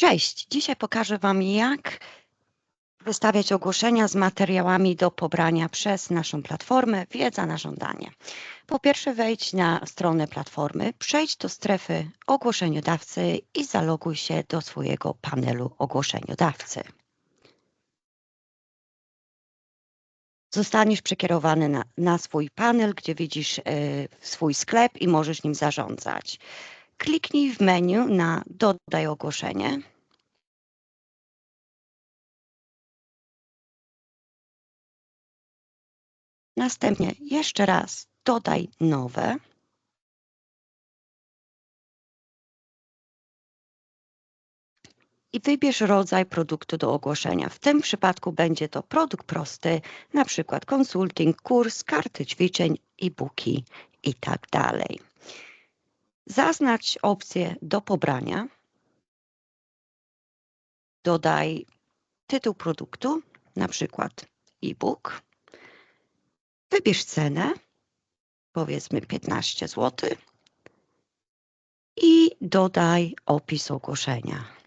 Cześć, dzisiaj pokażę Wam jak wystawiać ogłoszenia z materiałami do pobrania przez naszą platformę Wiedza na żądanie. Po pierwsze wejdź na stronę platformy, przejdź do strefy ogłoszeniodawcy i zaloguj się do swojego panelu ogłoszeniodawcy. Zostaniesz przekierowany na, na swój panel, gdzie widzisz y, swój sklep i możesz nim zarządzać. Kliknij w menu na Dodaj ogłoszenie. Następnie jeszcze raz dodaj nowe. I wybierz rodzaj produktu do ogłoszenia. W tym przypadku będzie to produkt prosty, na przykład konsulting, kurs, karty ćwiczeń, e-booki i tak. Zaznacz opcję do pobrania. Dodaj tytuł produktu, na przykład e-book. Wybierz cenę, powiedzmy 15 zł i dodaj opis ogłoszenia.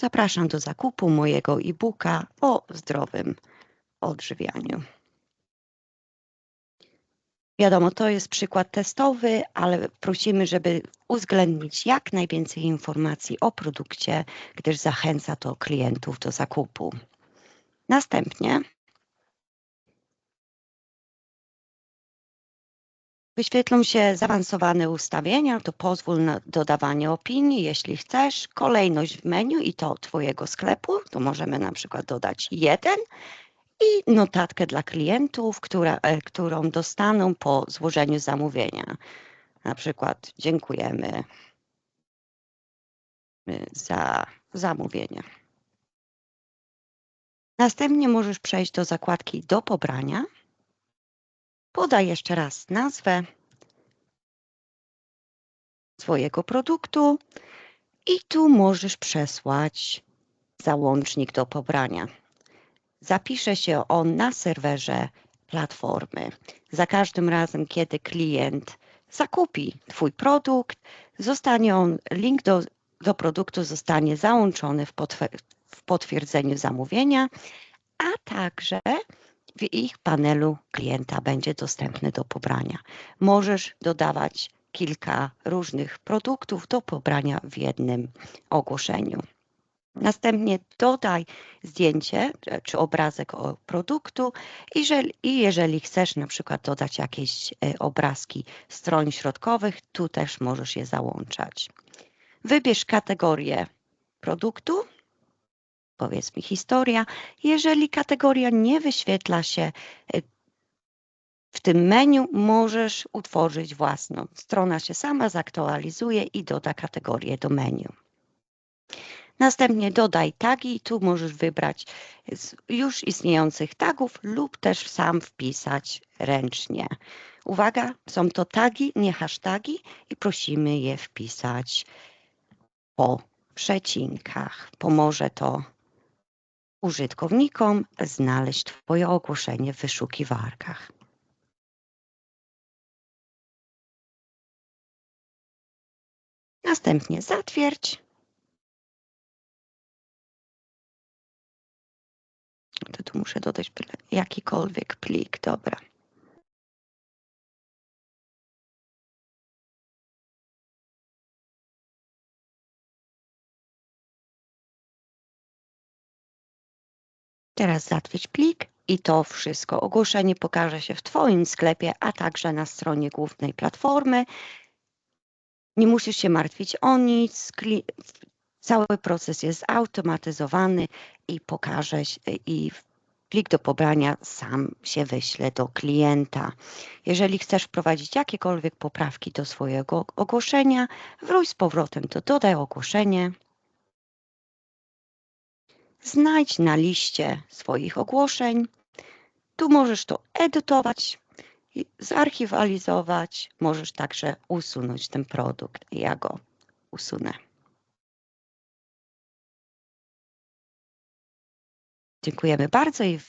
Zapraszam do zakupu mojego e-booka o zdrowym odżywianiu. Wiadomo, to jest przykład testowy, ale prosimy, żeby uwzględnić jak najwięcej informacji o produkcie, gdyż zachęca to klientów do zakupu. Następnie wyświetlą się zaawansowane ustawienia, to pozwól na dodawanie opinii, jeśli chcesz, kolejność w menu i to Twojego sklepu, to możemy na przykład dodać jeden i notatkę dla klientów, która, e, którą dostaną po złożeniu zamówienia. Na przykład dziękujemy y, za zamówienie. Następnie możesz przejść do zakładki do pobrania. Podaj jeszcze raz nazwę swojego produktu i tu możesz przesłać załącznik do pobrania zapisze się on na serwerze platformy. Za każdym razem, kiedy klient zakupi Twój produkt, zostanie on, link do, do produktu zostanie załączony w, w potwierdzeniu zamówienia, a także w ich panelu klienta będzie dostępny do pobrania. Możesz dodawać kilka różnych produktów do pobrania w jednym ogłoszeniu. Następnie dodaj zdjęcie e, czy obrazek produktu jeżeli, i jeżeli chcesz na przykład dodać jakieś e, obrazki stron środkowych, tu też możesz je załączać. Wybierz kategorię produktu, powiedz mi historia. Jeżeli kategoria nie wyświetla się e, w tym menu, możesz utworzyć własną. Strona się sama zaktualizuje i doda kategorię do menu. Następnie dodaj tagi tu możesz wybrać z już istniejących tagów lub też sam wpisać ręcznie. Uwaga, są to tagi, nie hasztagi i prosimy je wpisać po przecinkach. Pomoże to użytkownikom znaleźć Twoje ogłoszenie w wyszukiwarkach. Następnie zatwierdź. To tu muszę dodać jakikolwiek plik, dobra. Teraz zatwierdź plik i to wszystko. Ogłoszenie pokaże się w Twoim sklepie, a także na stronie głównej platformy. Nie musisz się martwić o nic. Cały proces jest automatyzowany i pokaże i plik do pobrania sam się wyśle do klienta. Jeżeli chcesz wprowadzić jakiekolwiek poprawki do swojego ogłoszenia, wróć z powrotem do dodaj ogłoszenie. Znajdź na liście swoich ogłoszeń. Tu możesz to edytować, zarchiwalizować. Możesz także usunąć ten produkt. Ja go usunę. Dziękujemy bardzo i